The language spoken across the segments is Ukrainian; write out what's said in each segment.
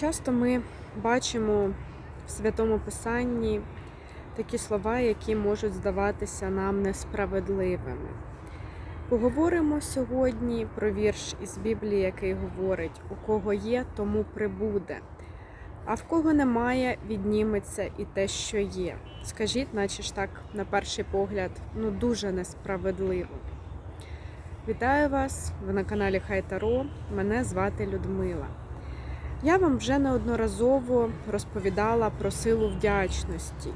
Часто ми бачимо в Святому Писанні такі слова, які можуть здаватися нам несправедливими. Поговоримо сьогодні про вірш із Біблії, який говорить: у кого є, тому прибуде, а в кого немає, відніметься і те, що є. Скажіть, наче ж так, на перший погляд, ну дуже несправедливо. Вітаю вас! Ви на каналі Хай Таро. Мене звати Людмила. Я вам вже неодноразово розповідала про силу вдячності.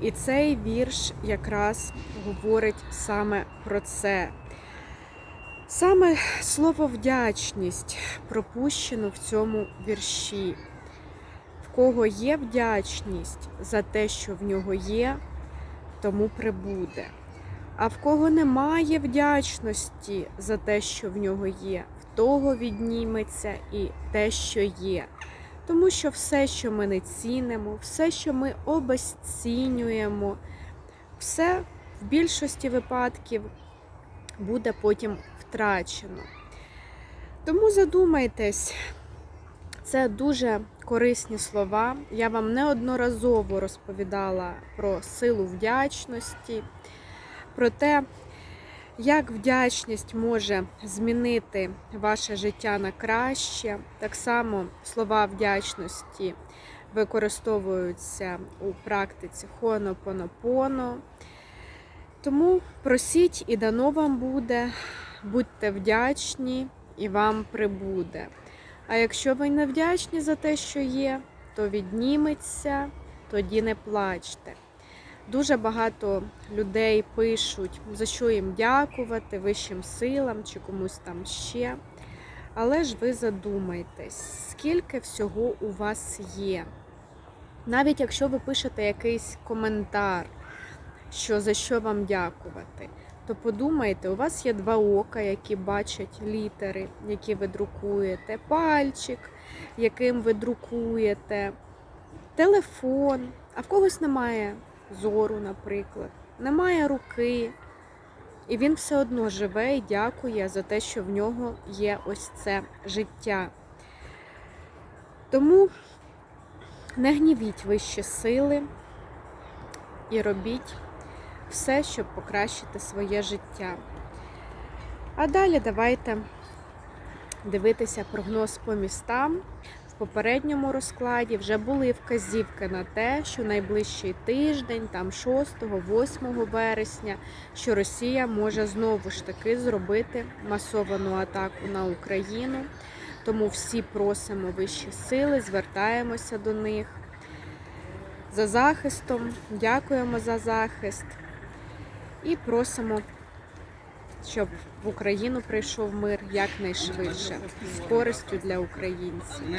І цей вірш якраз говорить саме про це. Саме слово вдячність пропущено в цьому вірші. В кого є вдячність за те, що в нього є, тому прибуде. А в кого немає вдячності за те, що в нього є, того відніметься і те, що є. Тому що все, що ми не цінимо, все, що ми обесцінюємо, все в більшості випадків буде потім втрачено. Тому задумайтесь, це дуже корисні слова. Я вам неодноразово розповідала про силу вдячності, про те, як вдячність може змінити ваше життя на краще. Так само слова вдячності використовуються у практиці Хонопонопоно. Тому просіть і дано вам буде, будьте вдячні і вам прибуде. А якщо ви не вдячні за те, що є, то відніметься, тоді не плачте. Дуже багато людей пишуть, за що їм дякувати, вищим силам чи комусь там ще. Але ж ви задумайтесь, скільки всього у вас є. Навіть якщо ви пишете якийсь коментар, що за що вам дякувати, то подумайте, у вас є два ока, які бачать літери, які ви друкуєте, пальчик, яким ви друкуєте, телефон, а в когось немає зору, наприклад, немає руки. І він все одно живе і дякує за те, що в нього є ось це життя. Тому не гнівіть вищі сили і робіть все, щоб покращити своє життя. А далі давайте дивитися прогноз по містам. Попередньому розкладі вже були вказівки на те, що найближчий тиждень, там 6-8 вересня, що Росія може знову ж таки зробити масовану атаку на Україну. Тому всі просимо вищі сили, звертаємося до них за захистом, дякуємо за захист і просимо, щоб в Україну прийшов мир якнайшвидше з користю для українців.